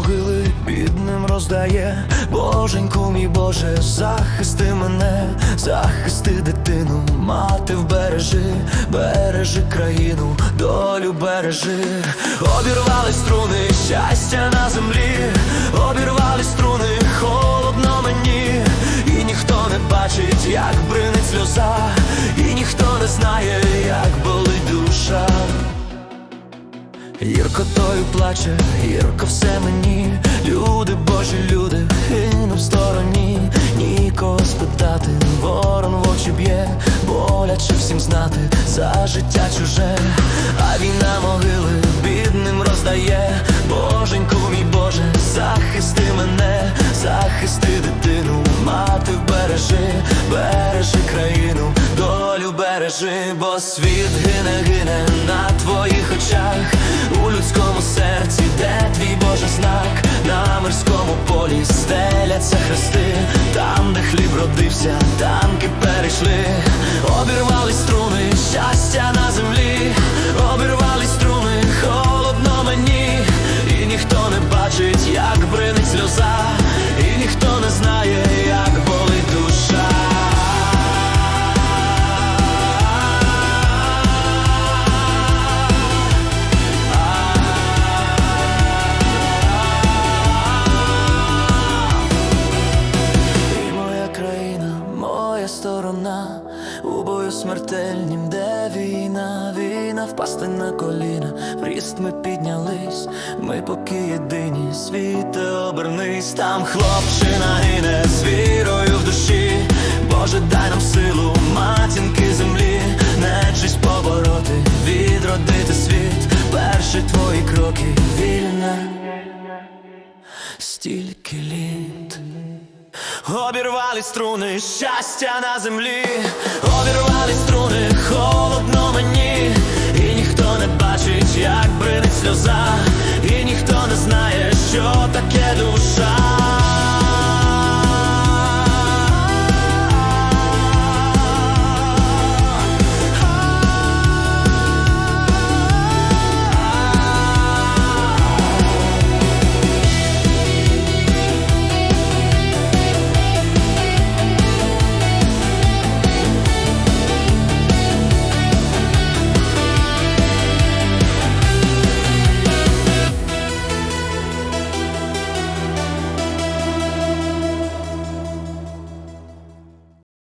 могили бідним роздає, Боженьку, мій Боже, захисти мене, захисти дитину, мати вбережи, бережи країну, долю бережи, обірвали струни щастя на землі. Гіркотою плаче, гірко все мені, люди, божі люди, хину в стороні, нікого спитати, ворон в очі б'є, боляче всім знати за життя чуже, а війна могили бідним роздає, Боженьку, мій Боже, захисти мене, захисти дитину, мати вбережи, бережи, бо світ гине, гине на твоїх очах, у людському серці, де твій у бою смертельнім, де війна, війна, впасти на коліна, в ріст ми піднялись, ми поки єдині, світи обернись, там хлопчина гине з вірою стільки. Обірвали струни, щастя на землі, обірвали струни,